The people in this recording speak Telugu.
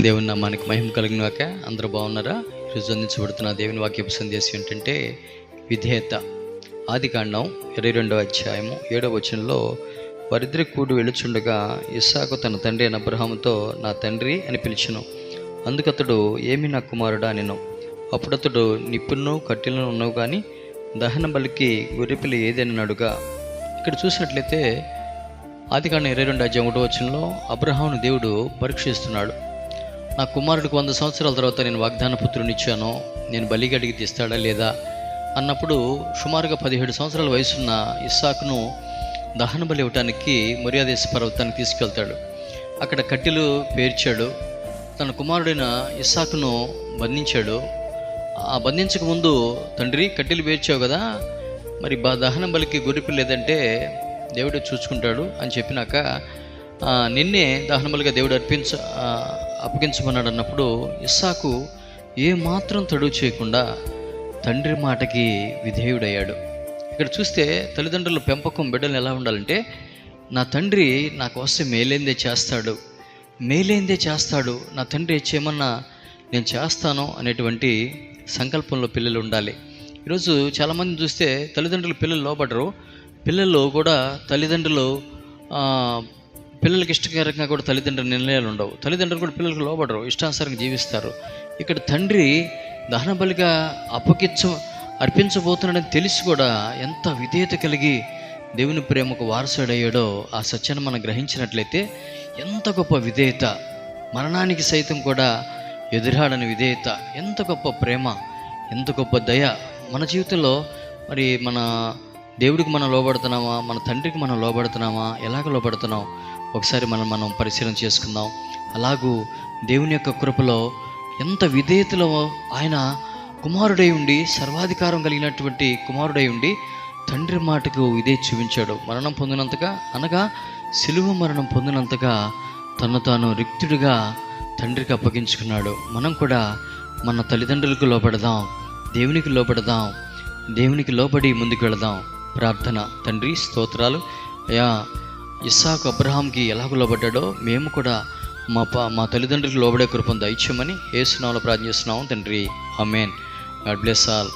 దేవుని నామానికి మహిమ కలిగిన వాక అందరూ బాగున్నారా? ఈరోజు అందించబడుతున్న దేవుని వాక్యపు సందేశం ఏంటంటే విధేయత. ఆది కాండం ఇరవై రెండవ అధ్యాయము ఏడవ వచనంలో వారిద్దరి కూడి వెళుచుండగా ఇస్సాకు తన తండ్రి అయిన అబ్రహాముతో నా తండ్రి అని పిలిచను. అందుకతడు ఏమి నా కుమారుడా నేను? అప్పుడతడు నిప్పును కట్టెలను ఉన్నావు కానీ దహన బలికి గొర్రెపిల్లి ఏదన్నాడుగా అడుగా. ఇక్కడ చూసినట్లయితే ఆది కాండం ఇరవై రెండు అధ్యాయం ఒకటో వచనంలో అబ్రహామును దేవుడు పరీక్షిస్తున్నాడు. నా కుమారుడికి వంద సంవత్సరాల తర్వాత నేను వాగ్దాన పుత్రుని ఇచ్చాను. నేను బలికి అడిగి తీస్తాడా లేదా? అన్నప్పుడు సుమారుగా పదిహేడు సంవత్సరాల వయసున్న ఇస్సాకును దహన బలి ఇవ్వటానికి మర్యాదేశ పర్వతానికి తీసుకెళ్తాడు. అక్కడ కట్టెలు పేర్చాడు. తన కుమారుడైన ఇస్సాకును బంధించాడు. ఆ బంధించక ముందు తండ్రి కట్టెలు పేర్చావు కదా? మరి బా దహన బలికి గొరిపి లేదంటే దేవుడు చూసుకుంటాడు అని చెప్పినాక నిన్నే నిన్నే దహనబలిగా దేవుడు అర్పించ అప్పగించమన్నాడు అన్నప్పుడు ఇస్సాకు ఏమాత్రం తడువు చేయకుండా తండ్రి మాటకి విధేయుడయ్యాడు. ఇక్కడ చూస్తే తల్లిదండ్రుల పెంపకం బిడ్డలు ఎలా ఉండాలంటే నా తండ్రి నా కోసం మేలేందే చేస్తాడు మేలేందే చేస్తాడు నా తండ్రి చేయమన్నా నేను చేస్తాను అనేటువంటి సంకల్పంలో పిల్లలు ఉండాలి. ఈరోజు చాలామంది చూస్తే తల్లిదండ్రులు పిల్లలు లోపడరు పిల్లలు కూడా తల్లిదండ్రులు పిల్లలకి ఇష్టకరంగా కూడా తల్లిదండ్రుల నిర్ణయాలు ఉండవు. తల్లిదండ్రులు కూడా పిల్లలకు లోబడరు ఇష్టానుసారంగా జీవిస్తారు. ఇక్కడ తండ్రి దహన బలిగా అప్పగించ అర్పించబోతున్నాడని తెలిసి కూడా ఎంత విధేయత కలిగి దేవుని ప్రేమకు వారసుడయ్యాడో ఆ సత్యాన్ని మనం గ్రహించినట్లయితే ఎంత గొప్ప విధేయత మరణానికి సైతం కూడా ఎదురాడని విధేయత ఎంత గొప్ప ప్రేమ ఎంత గొప్ప దయ మన జీవితంలో మరి మన దేవుడికి మనం లోబడుతున్నామా మన తండ్రికి మనం లోబడుతున్నామా ఎలాగ లోబడుతున్నాం ఒకసారి మనం మనం పరిశీలన చేసుకుందాం. అలాగూ దేవుని యొక్క కృపలో ఎంత విధేయతలో ఆయన కుమారుడై ఉండి సర్వాధికారం కలిగినటువంటి కుమారుడై ఉండి తండ్రి మాటకు ఇదే చూపించాడు. మరణం పొందినంతగా అనగా సిలువ మరణం పొందినంతగా తను తాను రిక్తుడిగా తండ్రికి అప్పగించుకున్నాడు. మనం కూడా మన తల్లిదండ్రులకు లోపడదాం దేవునికి లోపడదాం దేవునికి లోబడి ముందుకు వెళదాం. ప్రార్థన. తండ్రి స్తోత్రాలు. అయా ఇస్సాక్ అబ్రహాంకి ఎలాగ లోబడ్డాడో మేము కూడా మా పా మా తల్లిదండ్రులకు లోబడే కృపను దయచేయమని ఏ ప్రార్థన చేస్తున్నాము తండ్రి. Amen God bless all.